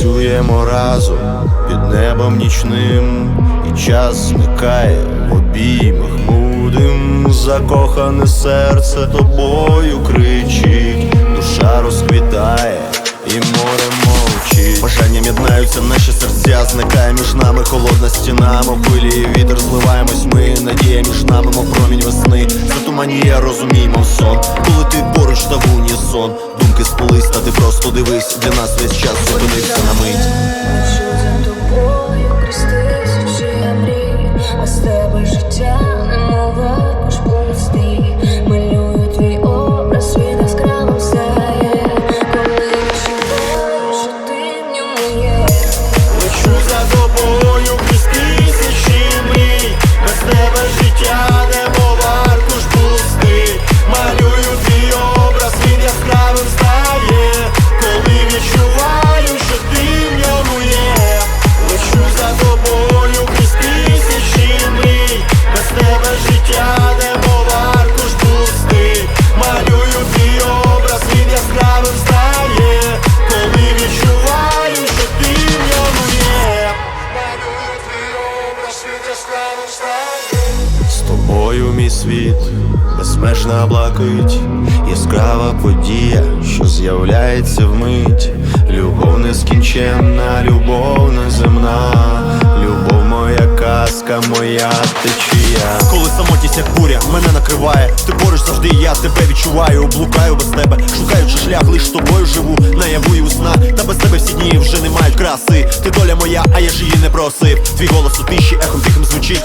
Танцюємо разом під небом нічним, і час зникає в обіймах. Мудим, закохане серце тобою кричить, душа розквітає, і море мовчить. Бажанням єднаються наші серця, зникає між нами холодна стіна, мов хвилі і вітер зливаємось ми, надія між нами, мов промінь весни. Затуманіє, розумій, мов сон, коли ти поруч та в унісон, та ти просто дивись, для нас весь час зупинився на мить. Тобою мій світ, безмежна блакить, яскрава подія, що з'являється вмить. Любов нескінченна, любов неземна, любов моя казка, моя течія. Коли самотність як буря мене накриває, ти поруч завжди, я тебе відчуваю, блукаю без тебе, шукаючи шлях, лиш тобою живу, наяву і у снах, та без тебе всі дні вже не мають краси. Ти доля моя, а я ж її не просив. Твій голос у тиші, ехом тихим звучить,